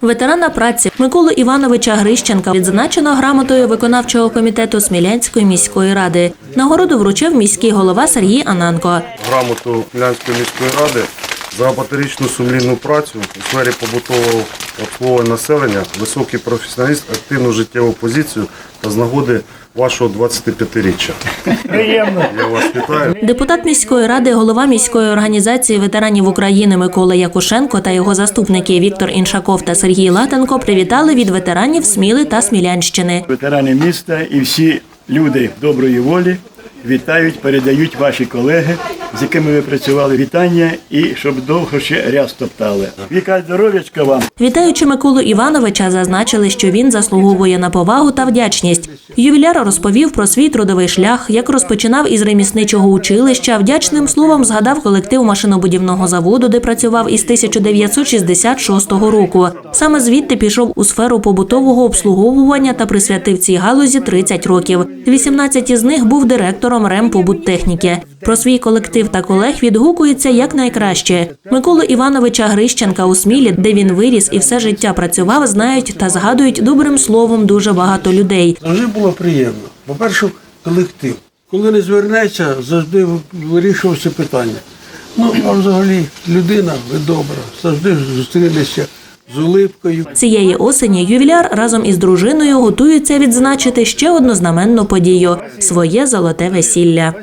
Ветерана праці Миколу Івановича Грищенка відзначено грамотою виконавчого комітету Смілянської міської ради. Нагороду вручив міський голова Сергій Ананко. грамоту Смілянської міської ради за багаторічну сумлінну працю у сфері побутового обслуговування населення, високий професіоналіст, активну життєву позицію та з нагоди вашого 25-річчя. Приємно. Я вас вітаю. Депутат міської ради, голова міської організації ветеранів України Микола Якушенко та його заступники Віктор Іншаков та Сергій Латенко привітали від ветеранів Сміли та Смілянщини. Ветерани міста і всі люди доброї волі вітають, передають ваші колеги, з якими ви працювали вітання і щоб довго ще ряс топтали. Віка здоров'ячка вам. Вітаючи Миколу Івановича, зазначили, що він заслуговує на повагу та вдячність. Ювіляр розповів про свій трудовий шлях, як розпочинав із ремісничого училища. Вдячним словом згадав колектив машинобудівного заводу, де працював із 1966 року. Саме звідти пішов у сферу побутового обслуговування та присвятив цій галузі 30 років. 18 із них був директором ремпобуттехніки. Про свій колектив та колег відгукується як найкраще. Миколу Івановича Грищенка у Смілі, де він виріс і все життя працював, знають та згадують добрим словом дуже багато людей. Завжди було приємно. По-перше, колектив. Коли не звернеться, завжди вирішувався питання. Ну, а взагалі людина, ви добра, завжди зустрінешся з улипкою. Цієї осені ювіляр разом із дружиною готується відзначити ще одну знаменну подію своє золоте весілля.